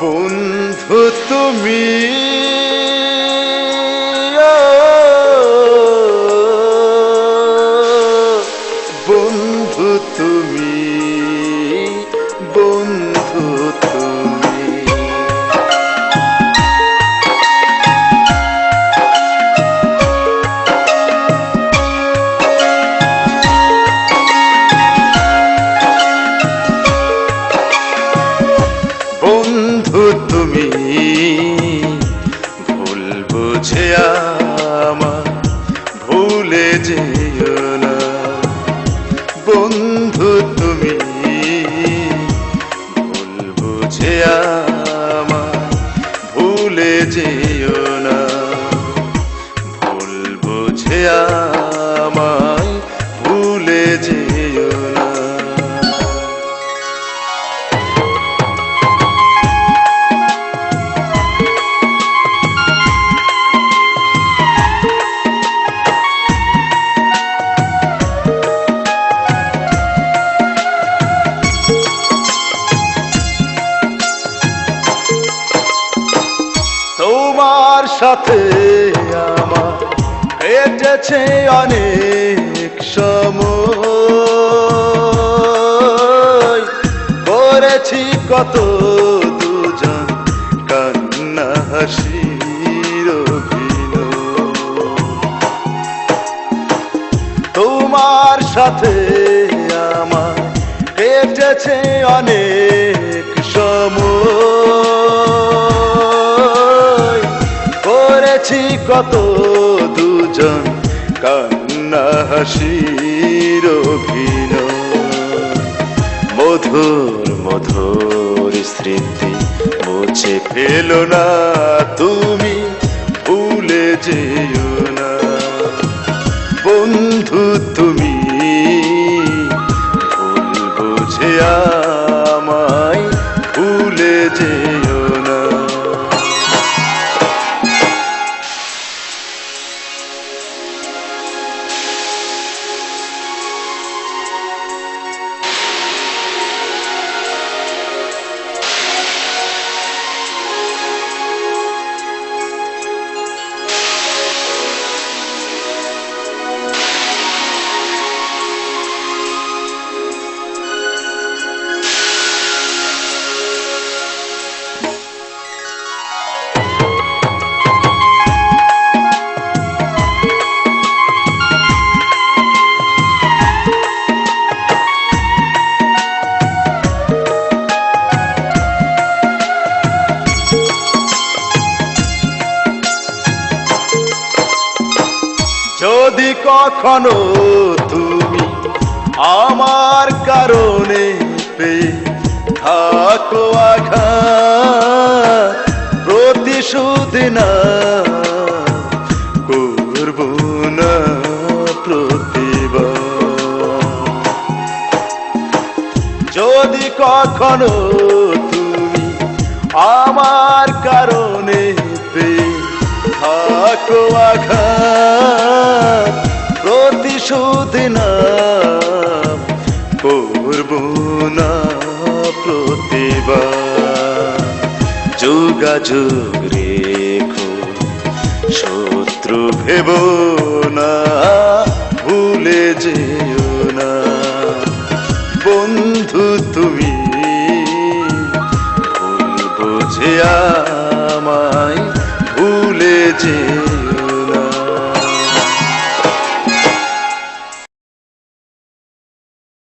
বন্ধু তুমি বন্ধু তুমি। ভুল বুঝে আমার ভুলে যেও না। ভুল বুঝে আমায় সাথে আমার কেটেছে অনেক সময় করেছি কত দুজন কান্না অভিনয়। তোমার সাথে আমার কেটেছে অনেক সময় করেছি কত দুজন, কান্না হাসির অভিনয় মধুর মধুর স্মৃতি মুছে ফেলো না তুমি, ভুলে যেও যদি কখনো তুমি আমার কারণে থাকো আঘাত, প্রতিশোধ না যদি কখনো তুমি আমার কারণে থাকো আঘাত যোগাযোগ রেখো। শত্রু ভেব না, ভুলে যেও না। বন্ধু তুমি, ভুল বোঝে আমায় ভুলে যেও